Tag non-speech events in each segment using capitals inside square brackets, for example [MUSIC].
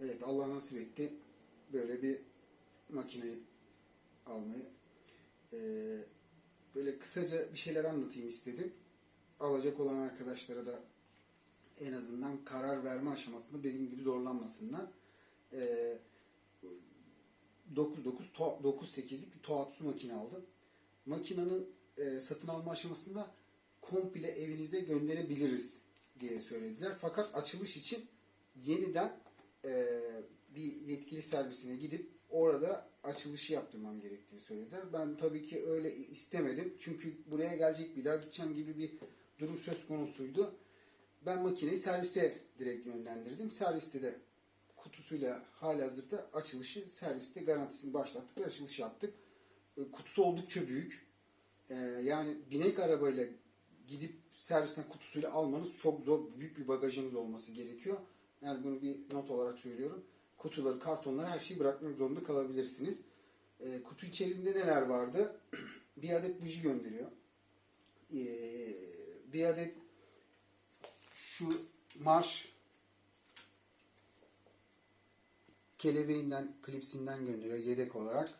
Evet Allah nasip etti. Böyle bir makineyi almayı. Ee, böyle kısaca bir şeyler anlatayım istedim. Alacak olan arkadaşlara da en azından karar verme aşamasında benim gibi zorlanmasınlar. Ee, 99 to- 9.8'lik bir Tohatsu makine aldım. Makinenin e, satın alma aşamasında komple evinize gönderebiliriz diye söylediler. Fakat açılış için yeniden e, bir yetkili servisine gidip orada açılışı yaptırmam gerektiğini söylediler. Ben tabii ki öyle istemedim. Çünkü buraya gelecek bir daha gideceğim gibi bir durum söz konusuydu. Ben makineyi servise direkt yönlendirdim. Serviste de kutusuyla halihazırda açılışı serviste garantisini başlattık ve açılış yaptık. E, Kutusu oldukça büyük. E, yani binek arabayla gidip servisten kutusuyla almanız çok zor. Büyük bir bagajınız olması gerekiyor. Yani bunu bir not olarak söylüyorum. Kutuları, kartonları her şeyi bırakmak zorunda kalabilirsiniz. E, kutu içerisinde neler vardı? [CLEARS THROAT] bir adet buji gönderiyor. E, bir adet şu marş kelebeğinden, klipsinden gönderiyor yedek olarak.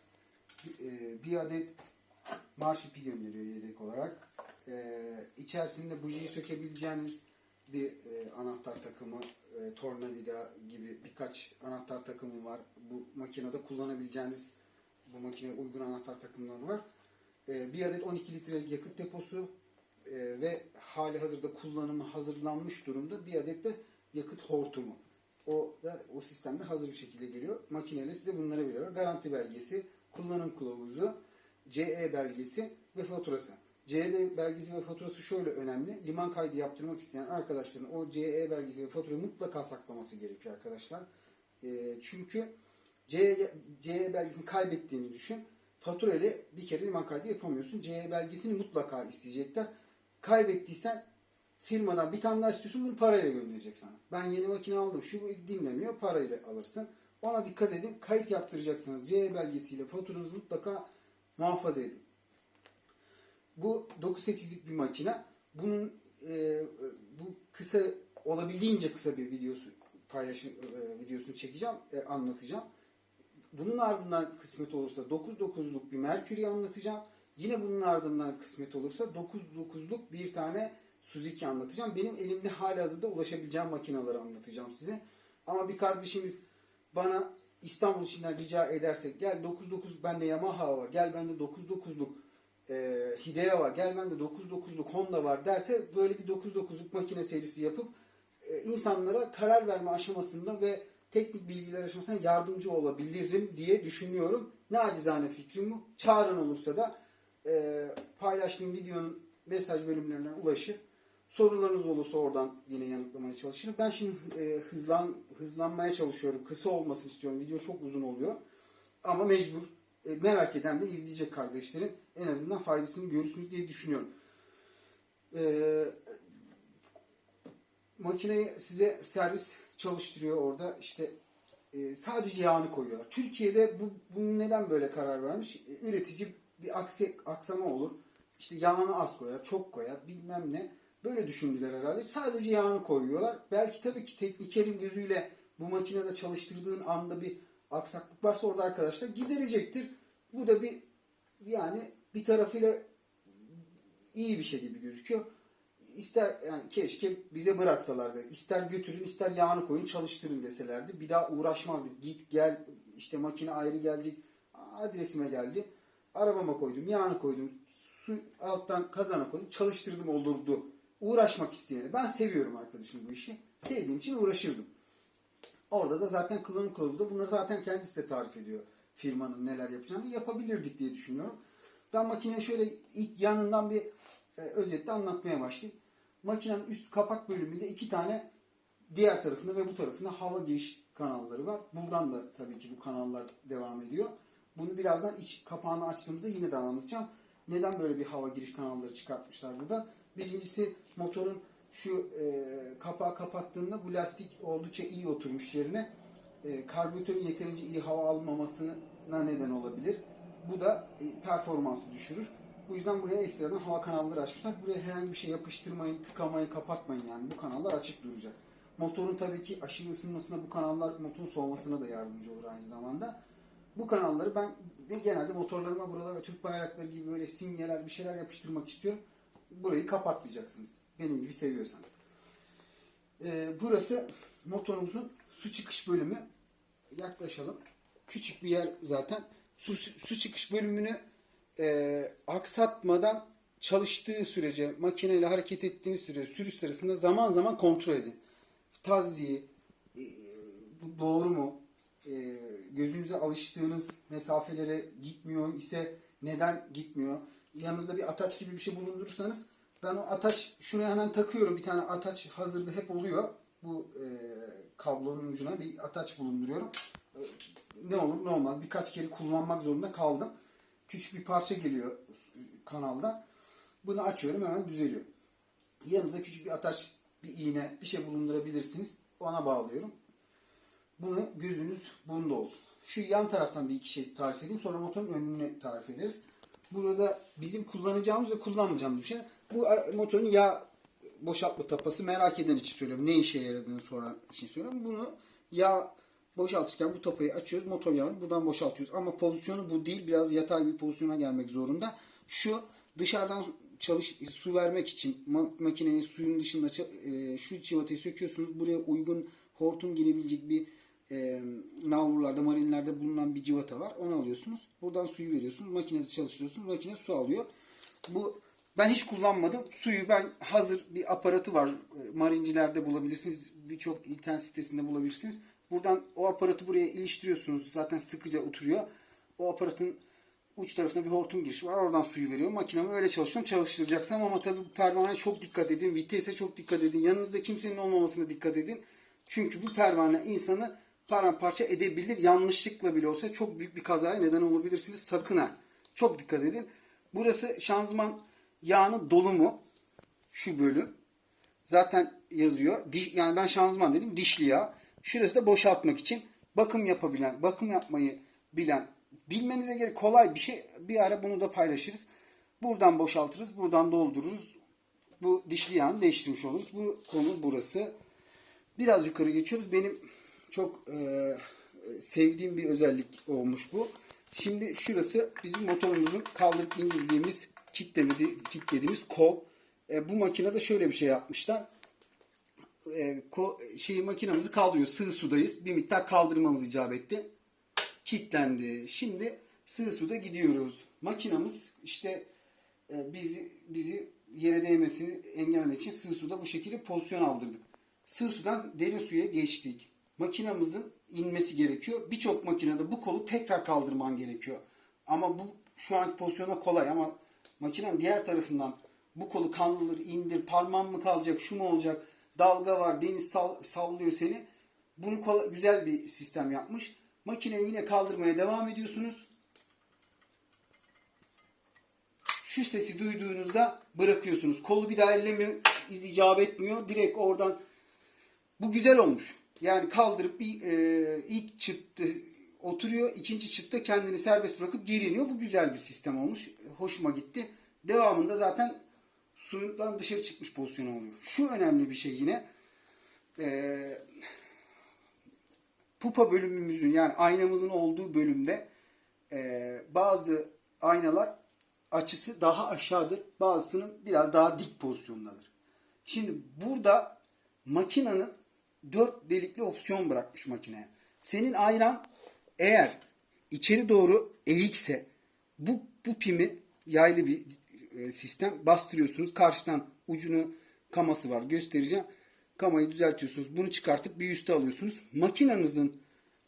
E, bir adet marş ipi gönderiyor yedek olarak. E, içerisinde bujiyi sökebileceğiniz bir e, anahtar takımı, e, tornavida gibi birkaç anahtar takımı var. Bu makinede kullanabileceğiniz bu makineye uygun anahtar takımları var. E, bir adet 12 litrelik yakıt deposu e, ve hali hazırda kullanımı hazırlanmış durumda bir adet de yakıt hortumu. O da o sistemde hazır bir şekilde geliyor. Makineyle size bunları veriyor. Garanti belgesi, kullanım kılavuzu, CE belgesi ve faturası. CE belgesi ve faturası şöyle önemli. Liman kaydı yaptırmak isteyen arkadaşların o CE belgesi ve faturayı mutlaka saklaması gerekiyor arkadaşlar. E, çünkü CE, CE belgesini kaybettiğini düşün. Fatura ile bir kere liman kaydı yapamıyorsun. CE belgesini mutlaka isteyecekler. Kaybettiysen firmadan bir tane daha istiyorsun bunu parayla gönderecek sana. Ben yeni makine aldım şu dinlemiyor parayla alırsın. Ona dikkat edin. Kayıt yaptıracaksınız. CE belgesiyle faturanızı mutlaka muhafaza edin. Bu 9.8'lik bir makine. Bunun e, bu kısa olabildiğince kısa bir videosu paylaşım e, videosunu çekeceğim, e, anlatacağım. Bunun ardından kısmet olursa 9.9'luk bir Mercury anlatacağım. Yine bunun ardından kısmet olursa 9.9'luk bir tane Suzuki anlatacağım. Benim elimde halihazırda ulaşabileceğim makineleri anlatacağım size. Ama bir kardeşimiz bana İstanbul içinden rica edersek gel 9.9 bende Yamaha var, gel bende 9.9'luk e, Hidea var, gel bende 9.9'luk Honda var derse böyle bir 9.9'luk makine serisi yapıp e, insanlara karar verme aşamasında ve teknik bilgiler aşamasında yardımcı olabilirim diye düşünüyorum. Nacizane fikrim bu. Çağıran olursa da e, paylaştığım videonun mesaj bölümlerine ulaşıp sorularınız olursa oradan yine yanıtlamaya çalışırım. Ben şimdi e, hızlan hızlanmaya çalışıyorum. Kısa olmasını istiyorum. Video çok uzun oluyor. Ama mecbur. E, merak eden de izleyecek kardeşlerim. En azından faydasını görürsünüz diye düşünüyorum. E, makineyi size servis çalıştırıyor orada. İşte e, sadece yağını koyuyorlar. Türkiye'de bu, bunu neden böyle karar vermiş? E, üretici bir aksi, aksama olur. İşte yağını az koyar, çok koyar, bilmem ne. Böyle düşündüler herhalde. Sadece yağını koyuyorlar. Belki tabii ki teknikerin gözüyle bu makinede çalıştırdığın anda bir aksaklık varsa orada arkadaşlar giderecektir. Bu da bir yani bir tarafıyla iyi bir şey gibi gözüküyor. İster yani keşke bize bıraksalardı. İster götürün, ister yağını koyun, çalıştırın deselerdi. Bir daha uğraşmazdık. Git gel, işte makine ayrı gelecek. Adresime geldi. Arabama koydum, yağını koydum. Su alttan kazana koydum. Çalıştırdım olurdu. Uğraşmak isteyeni. Ben seviyorum arkadaşım bu işi. Sevdiğim için uğraşırdım. Orada da zaten kullanım kılavuzda bunları zaten kendisi de tarif ediyor. Firmanın neler yapacağını yapabilirdik diye düşünüyorum. Ben makineyi şöyle ilk yanından bir e, özetle anlatmaya başlayayım. Makinenin üst kapak bölümünde iki tane diğer tarafında ve bu tarafında hava giriş kanalları var. Buradan da tabii ki bu kanallar devam ediyor. Bunu birazdan iç kapağını açtığımızda yine de anlatacağım. Neden böyle bir hava giriş kanalları çıkartmışlar burada? Birincisi motorun şu e, kapağı kapattığında bu lastik oldukça iyi oturmuş yerine. E, karbüratörün yeterince iyi hava almamasına neden olabilir. Bu da e, performansı düşürür. Bu yüzden buraya ekstradan hava kanalları açmışlar. Buraya herhangi bir şey yapıştırmayın, tıkamayın, kapatmayın yani. Bu kanallar açık duracak. Motorun tabii ki aşırı ısınmasına bu kanallar motorun soğumasına da yardımcı olur aynı zamanda. Bu kanalları ben genelde motorlarıma buralara Türk bayrakları gibi böyle simgeler bir şeyler yapıştırmak istiyorum. Burayı kapatmayacaksınız. Benim gibi seviyorsanız. Ee, burası motorumuzun su çıkış bölümü. Yaklaşalım. Küçük bir yer zaten. Su, su çıkış bölümünü e, aksatmadan çalıştığı sürece, makineyle hareket ettiğiniz sürece sürüş sırasında zaman zaman kontrol edin. Taziye, e, doğru mu? E, gözünüze alıştığınız mesafelere gitmiyor ise neden gitmiyor? Yanınızda bir ataç gibi bir şey bulundurursanız ben o ataç şunu hemen takıyorum. Bir tane ataç hazırda hep oluyor. Bu e, kablonun ucuna bir ataç bulunduruyorum. E, ne olur ne olmaz birkaç kere kullanmak zorunda kaldım. Küçük bir parça geliyor kanalda. Bunu açıyorum hemen düzeliyor. Yanınıza küçük bir ataç, bir iğne, bir şey bulundurabilirsiniz. Ona bağlıyorum. Bunu gözünüz bunda olsun. Şu yan taraftan bir iki şey tarif edeyim. Sonra motorun önünü tarif ederiz. Burada bizim kullanacağımız ve kullanmayacağımız bir şey. Bu a- motorun yağ boşaltma tapası merak eden için söylüyorum. Ne işe yaradığını sonra için söylüyorum. Bunu yağ boşaltırken bu tapayı açıyoruz. Motor yağını buradan boşaltıyoruz. Ama pozisyonu bu değil. Biraz yatay bir pozisyona gelmek zorunda. Şu dışarıdan çalış su vermek için ma- makineyi suyun dışında e, şu civatayı söküyorsunuz. Buraya uygun hortum girebilecek bir e, nalburlarda, marinlerde bulunan bir civata var. Onu alıyorsunuz. Buradan suyu veriyorsunuz. Makinenizi çalıştırıyorsunuz. Makine su alıyor. Bu ben hiç kullanmadım. Suyu ben hazır bir aparatı var. E, Marincilerde bulabilirsiniz. Birçok internet sitesinde bulabilirsiniz. Buradan o aparatı buraya iliştiriyorsunuz. Zaten sıkıca oturuyor. O aparatın uç tarafında bir hortum girişi var. Oradan suyu veriyor. Makinemi öyle çalışıyorum. Çalıştıracaksam ama tabii bu pervaneye çok dikkat edin. Vitese çok dikkat edin. Yanınızda kimsenin olmamasına dikkat edin. Çünkü bu pervane insanı paramparça edebilir. Yanlışlıkla bile olsa çok büyük bir kazaya neden olabilirsiniz. Sakın ha. Çok dikkat edin. Burası şanzıman yağının dolumu. Şu bölüm. Zaten yazıyor. Diş, yani ben şanzıman dedim. Dişli yağ. Şurası da boşaltmak için bakım yapabilen, bakım yapmayı bilen, bilmenize gerek kolay bir şey. Bir ara bunu da paylaşırız. Buradan boşaltırız, buradan doldururuz. Bu dişli yağını değiştirmiş oluruz. Bu konu burası. Biraz yukarı geçiyoruz. Benim çok e, sevdiğim bir özellik olmuş bu. Şimdi şurası bizim motorumuzun kaldırıp indirdiğimiz kitlemedi, kilitlediğimiz kol. E, bu makinede şöyle bir şey yapmışlar. E, ko, şeyi makinamızı kaldırıyor. Sığ sudayız. Bir miktar kaldırmamız icap etti. Kilitlendi. Şimdi sığ suda gidiyoruz. Makinamız işte e, bizi bizi yere değmesini engellemek için sığ suda bu şekilde pozisyon aldırdık. Sığ sudan derin suya geçtik. Makinamızın inmesi gerekiyor. Birçok makinede bu kolu tekrar kaldırman gerekiyor. Ama bu şu anki pozisyona kolay ama makinenin diğer tarafından bu kolu kaldırır, indir, parmağın mı kalacak, şu mu olacak, dalga var, deniz sall- sallıyor seni. Bunu kolay- güzel bir sistem yapmış. Makineyi yine kaldırmaya devam ediyorsunuz. Şu sesi duyduğunuzda bırakıyorsunuz. Kolu bir daha ellemiyor, iz icap etmiyor. Direkt oradan bu güzel olmuş. Yani kaldırıp bir e, ilk çıttı oturuyor. ikinci çıtta kendini serbest bırakıp geri iniyor. Bu güzel bir sistem olmuş. Hoşuma gitti. Devamında zaten suyundan dışarı çıkmış pozisyon oluyor. Şu önemli bir şey yine. E, pupa bölümümüzün yani aynamızın olduğu bölümde e, bazı aynalar açısı daha aşağıdır. Bazısının biraz daha dik pozisyondadır. Şimdi burada makinenin dört delikli opsiyon bırakmış makineye. Senin ayran eğer içeri doğru eğikse bu, bu pimi yaylı bir e, sistem bastırıyorsunuz. Karşıdan ucunu kaması var göstereceğim. Kamayı düzeltiyorsunuz. Bunu çıkartıp bir üste alıyorsunuz. Makinenizin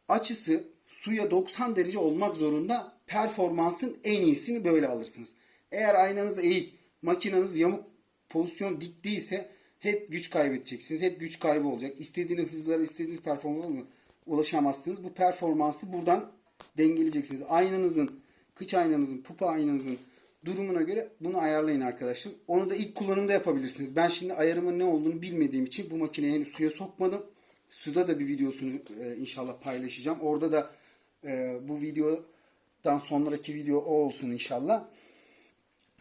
açısı suya 90 derece olmak zorunda. Performansın en iyisini böyle alırsınız. Eğer aynanız eğik, makineniz yamuk pozisyon dik değilse hep güç kaybedeceksiniz. Hep güç kaybı olacak. İstediğiniz hızlara, istediğiniz performansa ulaşamazsınız. Bu performansı buradan dengeleyeceksiniz. Aynanızın, kıç aynanızın, pupa aynanızın durumuna göre bunu ayarlayın arkadaşım. Onu da ilk kullanımda yapabilirsiniz. Ben şimdi ayarımın ne olduğunu bilmediğim için bu makineyi henüz suya sokmadım. Suda da bir videosunu e, inşallah paylaşacağım. Orada da e, bu videodan sonraki video o olsun inşallah.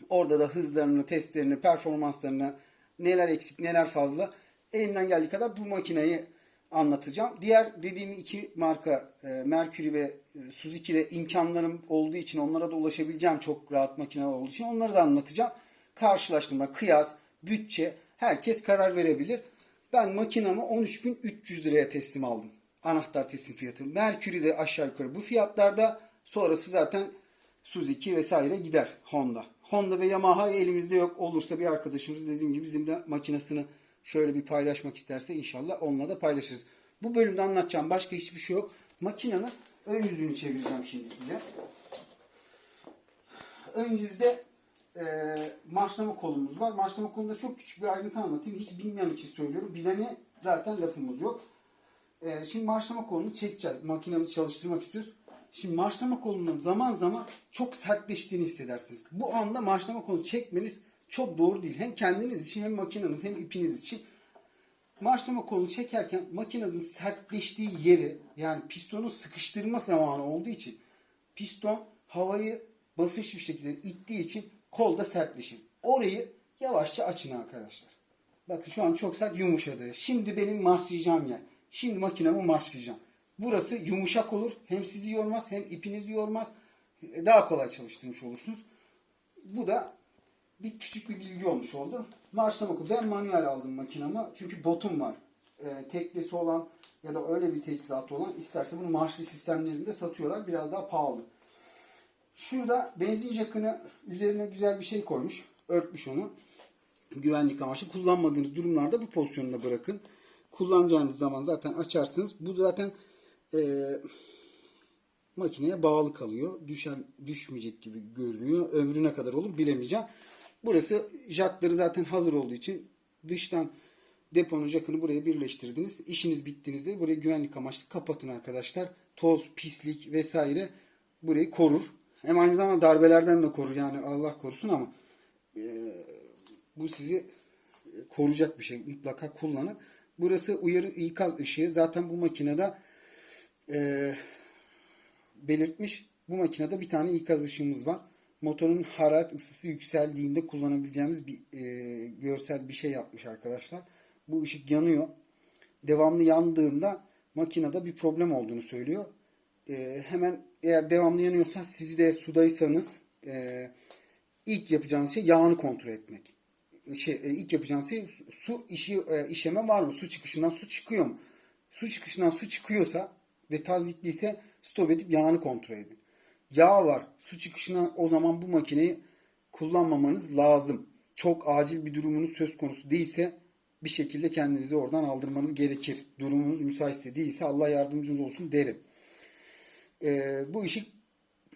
Orada da hızlarını, testlerini, performanslarını neler eksik neler fazla Elimden geldiği kadar bu makineyi anlatacağım. Diğer dediğim iki marka e, Mercury ve e, Suzuki'de imkanlarım olduğu için onlara da ulaşabileceğim çok rahat makineler olduğu için onları da anlatacağım. Karşılaştırma, kıyas, bütçe herkes karar verebilir. Ben makinamı 13.300 liraya teslim aldım. Anahtar teslim fiyatı. Mercury de aşağı yukarı bu fiyatlarda. Sonrası zaten Suzuki vesaire gider Honda. Honda ve Yamaha elimizde yok. Olursa bir arkadaşımız dediğim gibi bizim de makinesini şöyle bir paylaşmak isterse inşallah onunla da paylaşırız. Bu bölümde anlatacağım başka hiçbir şey yok. Makinenin ön yüzünü çevireceğim şimdi size. Ön yüzde e, marşlama kolumuz var. Marşlama kolunda çok küçük bir ayrıntı anlatayım. Hiç bilmeyen için söylüyorum. Bilene zaten lafımız yok. E, şimdi marşlama kolunu çekeceğiz. Makinemizi çalıştırmak istiyoruz. Şimdi marşlama kolunun zaman zaman çok sertleştiğini hissedersiniz. Bu anda marşlama kolunu çekmeniz çok doğru değil. Hem kendiniz için hem makineniz hem ipiniz için. Marşlama kolunu çekerken makinenizin sertleştiği yeri yani pistonu sıkıştırma zamanı olduğu için piston havayı basınç bir şekilde ittiği için kol da sertleşir. Orayı yavaşça açın arkadaşlar. Bakın şu an çok sert yumuşadı. Şimdi benim marşlayacağım yer. Şimdi makinemi marşlayacağım. Burası yumuşak olur. Hem sizi yormaz hem ipinizi yormaz. Daha kolay çalıştırmış olursunuz. Bu da bir küçük bir bilgi olmuş oldu. Marşlama kolu. Ben manuel aldım makinamı. Çünkü botum var. Ee, teklisi olan ya da öyle bir teçhizatı olan isterse bunu marşlı sistemlerinde satıyorlar. Biraz daha pahalı. Şurada benzin jakını üzerine güzel bir şey koymuş. Örtmüş onu. Güvenlik amaçlı. Kullanmadığınız durumlarda bu pozisyonda bırakın. Kullanacağınız zaman zaten açarsınız. Bu zaten e, makineye bağlı kalıyor. Düşen düşmeyecek gibi görünüyor. Ömrü ne kadar olur bilemeyeceğim. Burası jackları zaten hazır olduğu için dıştan deponun jackını buraya birleştirdiniz. İşiniz bittiğinizde burayı güvenlik amaçlı kapatın arkadaşlar. Toz, pislik vesaire burayı korur. Hem aynı zamanda darbelerden de korur yani Allah korusun ama e, bu sizi koruyacak bir şey. Mutlaka kullanın. Burası uyarı ikaz ışığı. Zaten bu makinede e, belirtmiş. Bu makinede bir tane ikaz ışığımız var. Motorun hararet ısısı yükseldiğinde kullanabileceğimiz bir e, görsel bir şey yapmış arkadaşlar. Bu ışık yanıyor. Devamlı yandığında makinede bir problem olduğunu söylüyor. E, hemen eğer devamlı yanıyorsa siz de sudaysanız e, ilk yapacağınız şey yağını kontrol etmek. Şey, e, ilk yapacağınız şey su işi, e, işeme var mı? Su çıkışından su çıkıyor mu? Su çıkışından su çıkıyorsa ve tazikliyse stop edip yağını kontrol edin. Yağ var. Su çıkışına o zaman bu makineyi kullanmamanız lazım. Çok acil bir durumunuz söz konusu değilse bir şekilde kendinizi oradan aldırmanız gerekir. Durumunuz müsaitse değilse Allah yardımcınız olsun derim. Ee, bu ışık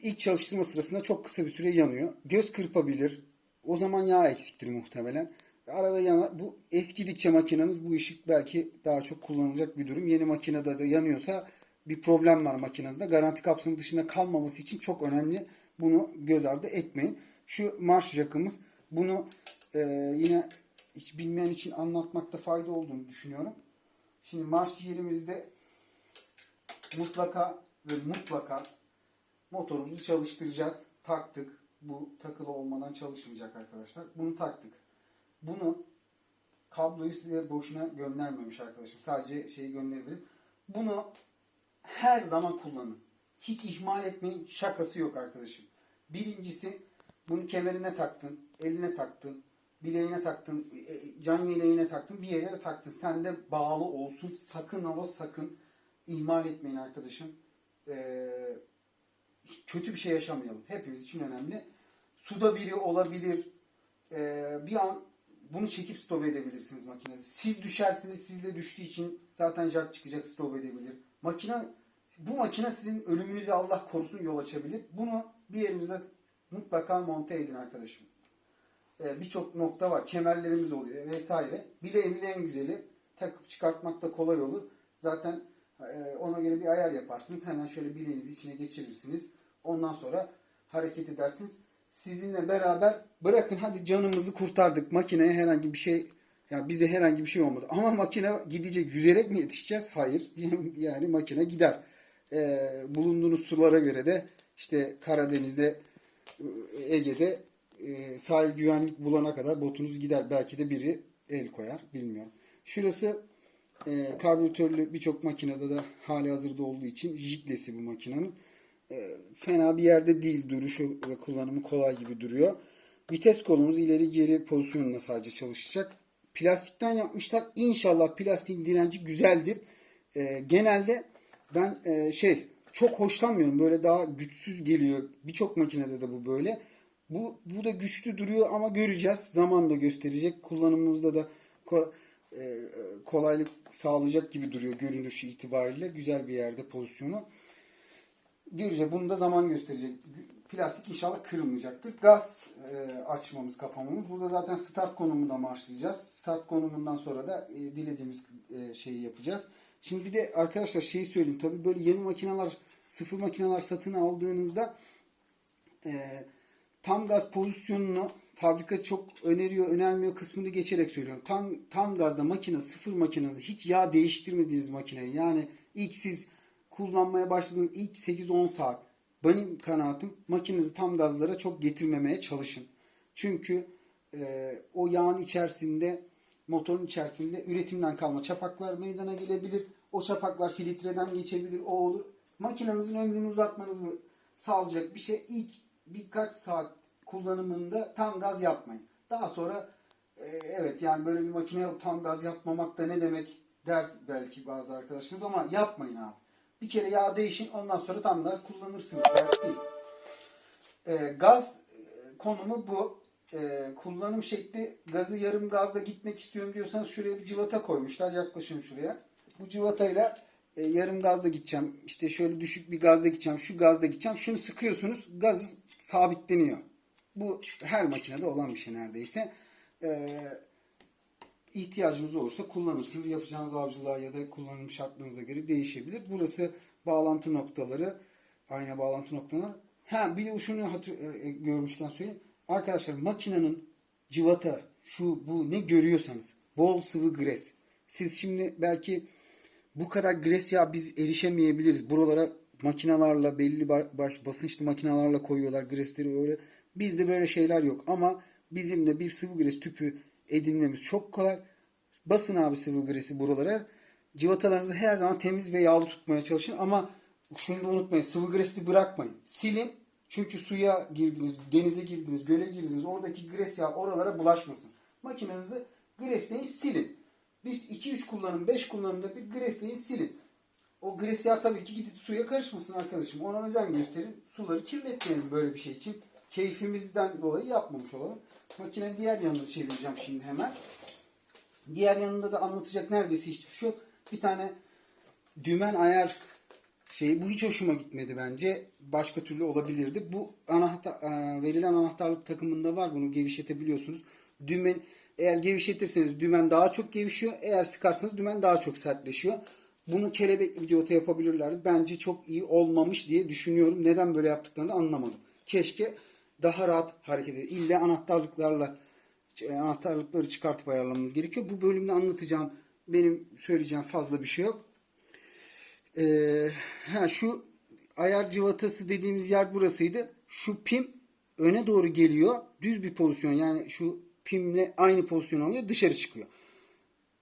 ilk çalıştırma sırasında çok kısa bir süre yanıyor. Göz kırpabilir. O zaman yağ eksiktir muhtemelen. Arada yanar. Bu eskidikçe makineniz bu ışık belki daha çok kullanılacak bir durum. Yeni makinede de yanıyorsa bir problem var makinenizde. Garanti kapsamı dışında kalmaması için çok önemli. Bunu göz ardı etmeyin. Şu marş jakımız. Bunu e, yine hiç bilmeyen için anlatmakta fayda olduğunu düşünüyorum. Şimdi marş yerimizde mutlaka ve mutlaka motorumuzu çalıştıracağız. Taktık. Bu takılı olmadan çalışmayacak arkadaşlar. Bunu taktık. Bunu kabloyu size boşuna göndermemiş arkadaşım. Sadece şeyi gönderebilirim. Bunu her zaman kullanın. Hiç ihmal etmeyin. Şakası yok arkadaşım. Birincisi bunu kemerine taktın, eline taktın, bileğine taktın, e, can yeleğine taktın, bir yere taktın. Sen de bağlı olsun. Sakın ama sakın ihmal etmeyin arkadaşım. Ee, kötü bir şey yaşamayalım. Hepimiz için önemli. Suda biri olabilir. Ee, bir an bunu çekip stop edebilirsiniz makinenizi. Siz düşersiniz, sizle düştüğü için zaten jack çıkacak stop edebilir. Makine bu makine sizin ölümünüze Allah korusun yol açabilir. Bunu bir yerinize mutlaka monte edin arkadaşım. Ee, Birçok nokta var. Kemerlerimiz oluyor vesaire. Bileğimiz en güzeli. Takıp çıkartmak da kolay olur. Zaten e, ona göre bir ayar yaparsınız. Hemen şöyle bileğinizi içine geçirirsiniz. Ondan sonra hareket edersiniz. Sizinle beraber bırakın hadi canımızı kurtardık. Makineye herhangi bir şey ya bize herhangi bir şey olmadı. Ama makine gidecek. Yüzerek mi yetişeceğiz? Hayır. [LAUGHS] yani makine gider. Ee, bulunduğunuz sulara göre de işte Karadeniz'de, Ege'de e, sahil güvenlik bulana kadar botunuz gider. Belki de biri el koyar. Bilmiyorum. Şurası e, karbüratörlü birçok makinede de hali hazırda olduğu için jiglesi bu makinenin. E, fena bir yerde değil duruşu ve kullanımı kolay gibi duruyor. Vites kolumuz ileri geri pozisyonunda sadece çalışacak. Plastikten yapmışlar. İnşallah plastiğin direnci güzeldir. E, genelde ben e, şey çok hoşlanmıyorum. Böyle daha güçsüz geliyor. Birçok makinede de bu böyle. Bu, bu da güçlü duruyor ama göreceğiz. Zaman da gösterecek. Kullanımımızda da ko- e, kolaylık sağlayacak gibi duruyor görünüşü itibariyle. Güzel bir yerde pozisyonu. Göreceğiz. Bunu da zaman gösterecek. Plastik inşallah kırılmayacaktır. Gaz e, açmamız, kapamamız. Burada zaten start konumundan başlayacağız. Start konumundan sonra da e, dilediğimiz e, şeyi yapacağız. Şimdi bir de arkadaşlar şeyi söyleyeyim. Tabii böyle yeni makineler, sıfır makineler satın aldığınızda e, tam gaz pozisyonunu fabrika çok öneriyor, önermiyor kısmını geçerek söylüyorum. Tam tam gazda makine, sıfır makinesi, hiç yağ değiştirmediğiniz makineyi yani ilk siz kullanmaya başladığınız ilk 8-10 saat benim kanaatim makinenizi tam gazlara çok getirmemeye çalışın. Çünkü e, o yağın içerisinde motorun içerisinde üretimden kalma çapaklar meydana gelebilir. O çapaklar filtreden geçebilir. O olur. Makinenizin ömrünü uzatmanızı sağlayacak bir şey ilk birkaç saat kullanımında tam gaz yapmayın. Daha sonra e, evet yani böyle bir makine alıp tam gaz yapmamak da ne demek der belki bazı arkadaşlarımız ama yapmayın abi. Bir kere yağ değişin ondan sonra tam gaz kullanırsınız. Değil. E, gaz konumu bu. E, kullanım şekli gazı yarım gazla gitmek istiyorum diyorsanız şuraya bir civata koymuşlar. Yaklaşın şuraya. Bu civatayla e, yarım gazla gideceğim. İşte şöyle düşük bir gazla gideceğim. Şu gazla gideceğim. Şunu sıkıyorsunuz. Gaz sabitleniyor. Bu her makinede olan bir şey neredeyse. E, ihtiyacınız olursa kullanırsınız. Yapacağınız avcılığa ya da kullanım şartlarınıza göre değişebilir. Burası bağlantı noktaları. Ayna bağlantı noktaları. Ha bir de şunu hatır, e, görmüşken söyleyeyim. Arkadaşlar makinenin civata şu bu ne görüyorsanız bol sıvı gres. Siz şimdi belki bu kadar gres ya biz erişemeyebiliriz. Buralara makinalarla belli baş, basınçlı makinalarla koyuyorlar gresleri öyle. Bizde böyle şeyler yok ama bizim de bir sıvı gres tüpü edinmemiz çok kolay. Basın abi sıvı gresi buralara. Civatalarınızı her zaman temiz ve yağlı tutmaya çalışın ama şunu da unutmayın. Sıvı gresi bırakmayın. Silin. Çünkü suya girdiniz, denize girdiniz, göle girdiniz. Oradaki gres yağı oralara bulaşmasın. Makinenizi gresleyin silin. Biz 2-3 kullanım, 5 kullanımda bir gresleyin silin. O gres yağı tabii ki gidip suya karışmasın arkadaşım. Ona özen gösterin. Suları kirletmeyelim böyle bir şey için. Keyfimizden dolayı yapmamış olalım. Makinenin diğer yanını çevireceğim şimdi hemen. Diğer yanında da anlatacak neredeyse hiçbir şey yok. Bir tane dümen ayar şeyi bu hiç hoşuma gitmedi bence. Başka türlü olabilirdi. Bu anahtar e, verilen anahtarlık takımında var. Bunu gevşetebiliyorsunuz. Dümen eğer gevşetirseniz dümen daha çok gevşiyor. Eğer sıkarsanız dümen daha çok sertleşiyor. Bunu kelebekli bir cıvata yapabilirlerdi. Bence çok iyi olmamış diye düşünüyorum. Neden böyle yaptıklarını anlamadım. Keşke daha rahat hareket edin. İlle anahtarlıklarla e, anahtarlıkları çıkartıp ayarlamamız gerekiyor. Bu bölümde anlatacağım benim söyleyeceğim fazla bir şey yok. Ee, ha, şu ayar civatası dediğimiz yer burasıydı. Şu pim öne doğru geliyor. Düz bir pozisyon yani şu pimle aynı pozisyon alıyor dışarı çıkıyor.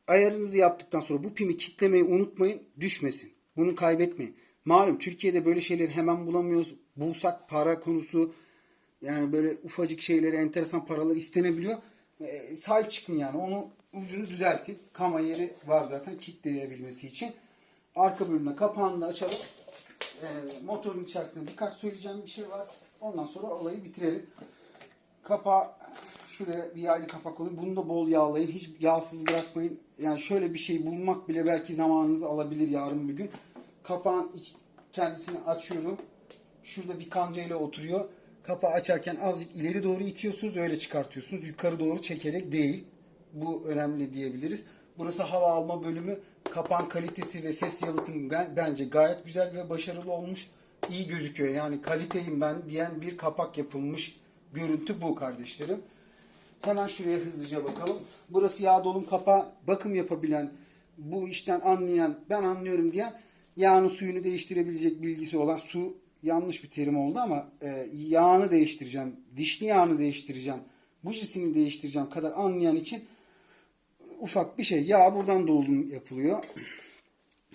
Ayarınızı yaptıktan sonra bu pimi kitlemeyi unutmayın düşmesin. Bunu kaybetmeyin. Malum Türkiye'de böyle şeyleri hemen bulamıyoruz. Bulsak para konusu yani böyle ufacık şeylere enteresan paralar istenebiliyor. E, sahip çıkın yani. Onu ucunu düzeltin. Kama yeri var zaten kitleyebilmesi için. Arka bölümüne kapağını da açalım. E, motorun içerisinde birkaç söyleyeceğim bir şey var. Ondan sonra olayı bitirelim. Kapağı şuraya bir yaylı kapak koyun. Bunu da bol yağlayın. Hiç yağsız bırakmayın. Yani şöyle bir şey bulmak bile belki zamanınızı alabilir yarın bir gün. Kapağın iç, kendisini açıyorum. Şurada bir kancayla oturuyor. Kapağı açarken azıcık ileri doğru itiyorsunuz. Öyle çıkartıyorsunuz. Yukarı doğru çekerek değil. Bu önemli diyebiliriz. Burası hava alma bölümü. Kapağın kalitesi ve ses yalıtımı bence gayet güzel ve başarılı olmuş. İyi gözüküyor. Yani kaliteyim ben diyen bir kapak yapılmış. Görüntü bu kardeşlerim. Hemen şuraya hızlıca bakalım. Burası yağ dolum kapağı. Bakım yapabilen, bu işten anlayan, ben anlıyorum diyen yağını suyunu değiştirebilecek bilgisi olan su yanlış bir terim oldu ama e, yağını değiştireceğim, dişli yağını değiştireceğim, bujisini değiştireceğim kadar anlayan için ufak bir şey. Yağ buradan dolum yapılıyor.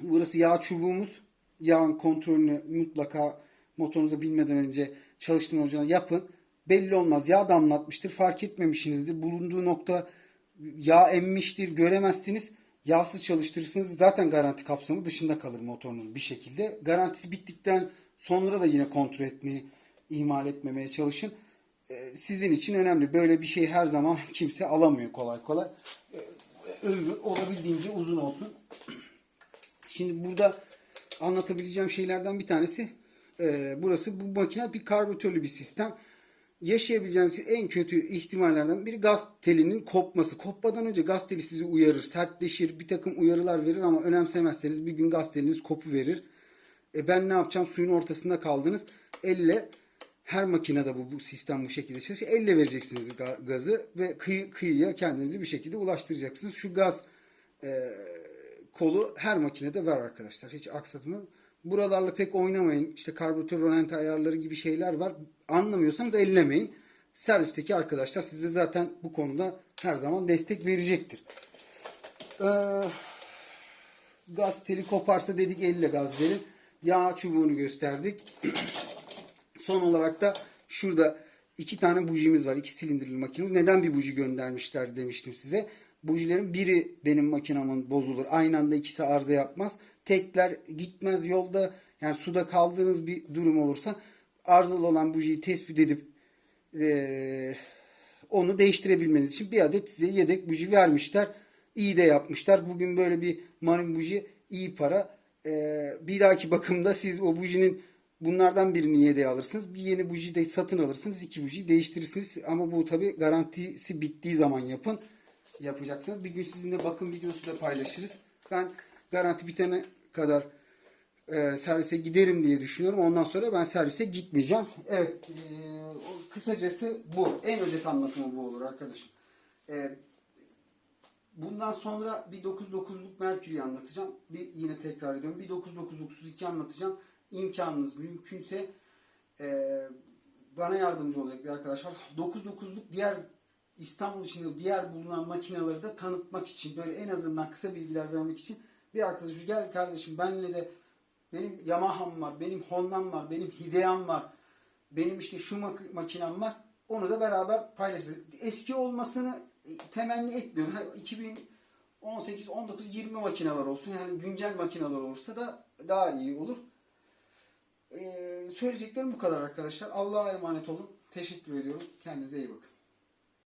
Burası yağ çubuğumuz. Yağın kontrolünü mutlaka motorunuza bilmeden önce çalıştırma hocana yapın. Belli olmaz. Yağ damlatmıştır. Fark etmemişsinizdir. Bulunduğu nokta yağ emmiştir. Göremezsiniz. Yağsız çalıştırırsınız. Zaten garanti kapsamı dışında kalır motorunuz bir şekilde. Garantisi bittikten sonra da yine kontrol etmeyi ihmal etmemeye çalışın. Ee, Sizin için önemli. Böyle bir şey her zaman [LAUGHS] kimse alamıyor kolay kolay. Ee, Ömrü olabildiğince uzun olsun. [CLEARS THROAT] Şimdi burada anlatabileceğim şeylerden bir tanesi e, burası bu makine bir karbüratörlü bir sistem. Yaşayabileceğiniz en kötü ihtimallerden biri gaz telinin kopması. Kopmadan önce gaz teli sizi uyarır, sertleşir, bir takım uyarılar verir ama önemsemezseniz bir gün gaz teliniz kopu verir. E ben ne yapacağım? Suyun ortasında kaldınız. Elle her makinede bu, bu sistem bu şekilde çalışıyor. Elle vereceksiniz ga- gazı ve kıyı, kıyıya kendinizi bir şekilde ulaştıracaksınız. Şu gaz e, kolu her makinede var arkadaşlar. Hiç aksatma. Buralarla pek oynamayın. İşte karbüratör rölanti ayarları gibi şeyler var. Anlamıyorsanız ellemeyin. Servisteki arkadaşlar size zaten bu konuda her zaman destek verecektir. Ee, gaz teli koparsa dedik elle gaz verin. Yağ çubuğunu gösterdik. [CLEARS THROAT] Son olarak da şurada iki tane bujimiz var. iki silindirli makinemiz. Neden bir buji göndermişler demiştim size. Bujilerin biri benim makinamın bozulur. Aynı anda ikisi arıza yapmaz. Tekler gitmez yolda yani suda kaldığınız bir durum olursa arızalı olan bujiyi tespit edip eee, onu değiştirebilmeniz için bir adet size yedek buji vermişler. İyi de yapmışlar. Bugün böyle bir marin buji iyi para. Eee, bir dahaki bakımda siz o bujinin bunlardan birini yedeğe alırsınız. Bir yeni buji de satın alırsınız. iki bujiyi değiştirirsiniz. Ama bu tabi garantisi bittiği zaman yapın. Yapacaksınız. Bir gün sizinle bakım videosu da paylaşırız. Ben garanti bitene kadar e, servise giderim diye düşünüyorum. Ondan sonra ben servise gitmeyeceğim. Evet. e, kısacası bu. En özet anlatımı bu olur arkadaşım. E, bundan sonra bir 9.9'luk Mercury'yi anlatacağım. Bir yine tekrar ediyorum. Bir 9.9.32 anlatacağım. İmkanınız mümkünse e, bana yardımcı olacak bir arkadaş var. 9.9'luk diğer İstanbul içinde diğer bulunan makineleri de tanıtmak için böyle en azından kısa bilgiler vermek için bir arkadaş gel kardeşim benle de benim Yamaha'm var, benim Honda'm var, benim Hidea'm var, benim işte şu mak- makinem var. Onu da beraber paylaşacağız. Eski olmasını temenni etmiyorum. Ha, 2018, 19, 20 makineler olsun. Yani güncel makineler olursa da daha iyi olur. Ee, söyleyeceklerim bu kadar arkadaşlar. Allah'a emanet olun. Teşekkür ediyorum. Kendinize iyi bakın.